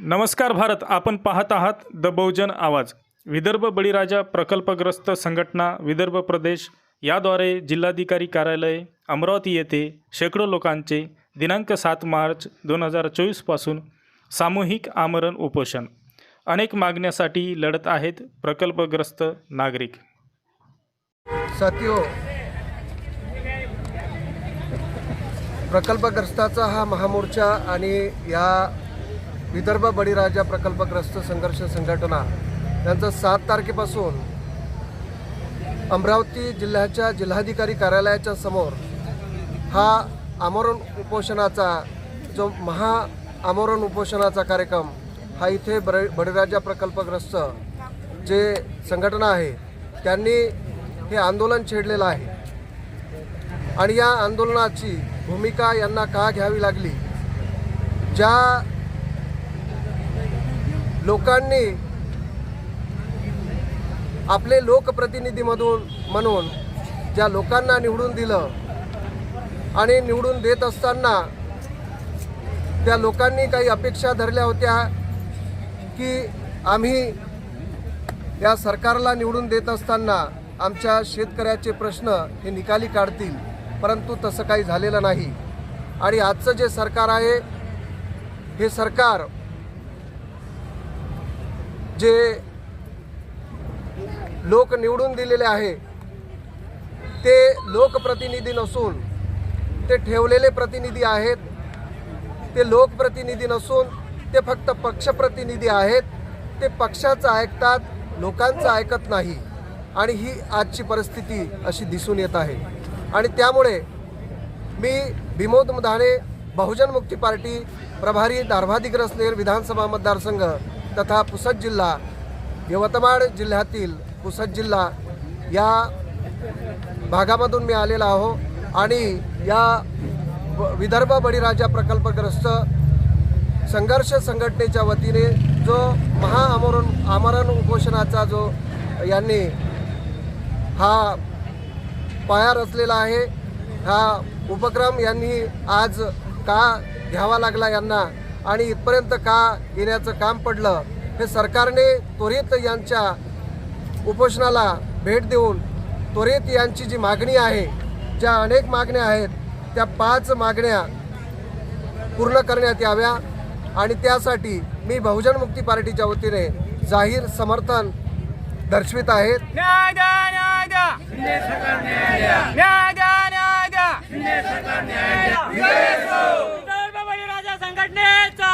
नमस्कार भारत. आपण पाहत आहात द बहुजन आवाज. विदर्भ बळीराजा प्रकल्पग्रस्त संघटना विदर्भ प्रदेश याद्वारे जिल्हाधिकारी कार्यालय अमरावती येथे शेकडो लोकांचे दिनांक सात मार्च दोन हजार चोवीसपासून सामूहिक आमरण उपोषण. अनेक मागण्यासाठी लढत आहेत प्रकल्पग्रस्त नागरिक. साथियो प्रकल्पग्रस्ताचा हा महामोर्चा आणि या विदर्भ बळीराजा प्रकल्पग्रस्त संघर्ष संघटना यांचं सात तारखेपासून अमरावती जिल्ह्याच्या जिल्हाधिकारी कार्यालयाच्या समोर हा आमरण उपोषणाचा जो महा आमरण उपोषणाचा कार्यक्रम हा इथे बर बळीराजा प्रकल्पग्रस्त जे संघटना आहे त्यांनी हे आंदोलन छेडलेलं आहे. आणि या आंदोलनाची भूमिका यांना का घ्यावी लागली? ज्या लोकांनी आपले लोकप्रतिनिधीमधून म्हणून ज्या लोकांना निवडून दिलं आणि निवडून देत असताना त्या लोकांनी काही अपेक्षा धरल्या होत्या की आम्ही या सरकारला निवडून देत असताना आमच्या शेतकऱ्याचे प्रश्न हे निकाली काढतील? परंतु तसं काही झालेलं नाही. आणि आजचं जे सरकार आहे हे सरकार जे लोक निवडून दिलेले आहे ते लोकप्रतिनिधी नसून ते ठेवलेले प्रतिनिधी आहेत ते लोकप्रतिनिधी नसून ते फक्त पक्षप्रतिनिधी आहेत ते पक्षाचं ऐकतात लोकांचं ऐकत नाही. आणि ही आजची परिस्थिती अशी दिसून येत आहे. आणि त्यामुळे मी विमोद मुधाणे बहुजन मुक्ती पार्टी प्रभारी दारभादिग्रस्नेर विधानसभा मतदारसंघ तथा पुसद जिल्हा यवतमाळ जिल्ह्यातील पुसद जिल्हा या भागामधून मी आलेला आहो आणि या विदर्भ बळीराजा प्रकल्पग्रस्त संघर्ष संघटनेच्या वतीने जो महाआमरण आमरण उपोषणाचा जो यांनी हा पाया रचलेला आहे. हा उपक्रम यांनी आज का घ्यावा लागला यांना? आणि इथपर्यंत का येण्याचं काम पडलं? हे सरकारने त्वरित यांच्या उपोषणाला भेट देऊन त्वरित यांची जी मागणी आहे ज्या अनेक मागण्या आहेत त्या पाच मागण्या पूर्ण करण्यात याव्या. आणि त्यासाठी मी बहुजन मुक्ती पार्टीच्या वतीने जाहीर समर्थन दर्शवित आहेत द्या. न्याय द्या न्याय द्या बाबाजी राजा संघटनेचा